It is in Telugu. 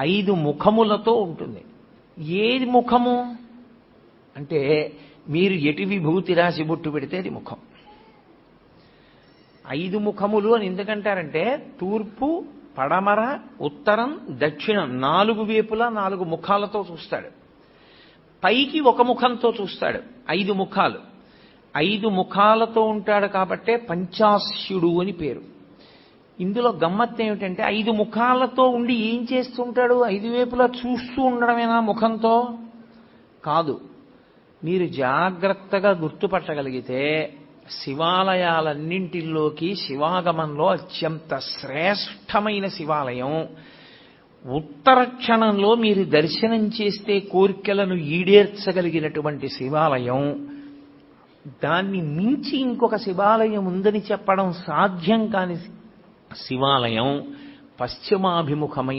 ఐదు ముఖములతో ఉంటుంది. ఏది ముఖము? అంటే మీరు ఎటు విభూతి రాసి బొట్టు పెడితే అది ముఖం. ఐదు ముఖములు అని ఎందుకంటారంటే తూర్పు పడమర ఉత్తరం దక్షిణం నాలుగు వేపులా నాలుగు ముఖాలతో చూస్తాడు. పైకి ఒక ముఖంతో చూస్తాడు ఐదు ముఖాలు. ఐదు ముఖాలతో ఉంటాడు కాబట్టే పంచాస్యుడు అని పేరు. ఇందులో గమ్మత్తు ఏమిటంటే ఐదు ముఖాలతో ఉండి ఏం చేస్తుంటాడు? ఐదు వైపులా చూస్తూ ఉండడమేనా ముఖంతో? కాదు. మీరు జాగ్రత్తగా గుర్తుపట్టగలిగితే శివాలయాలన్నింటిలోకి శివాగమంలో అత్యంత శ్రేష్టమైన శివాలయం. ఉత్తర క్షణంలో మీరు దర్శనం చేస్తే కోరికలను ఈడేర్చగలిగినటువంటి శివాలయం. దాన్ని మించి ఇంకొక శివాలయం ఉందని చెప్పడం సాధ్యం కాని శివాలయం పశ్చిమాభిముఖమైన